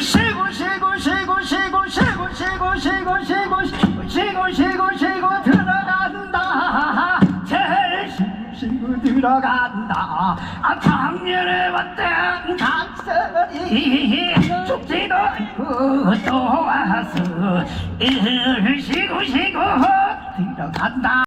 쉬고 쉬고 쉬고 쉬고 쉬고 쉬고 쉬고 쉬고 쉬고 쉬고 쉬고 들어간다 제일 쉬고 쉬고 들어간다 아 작년에 왔던 강설이 죽지도 않고 또 와서 일 쉬고 쉬고 들어간다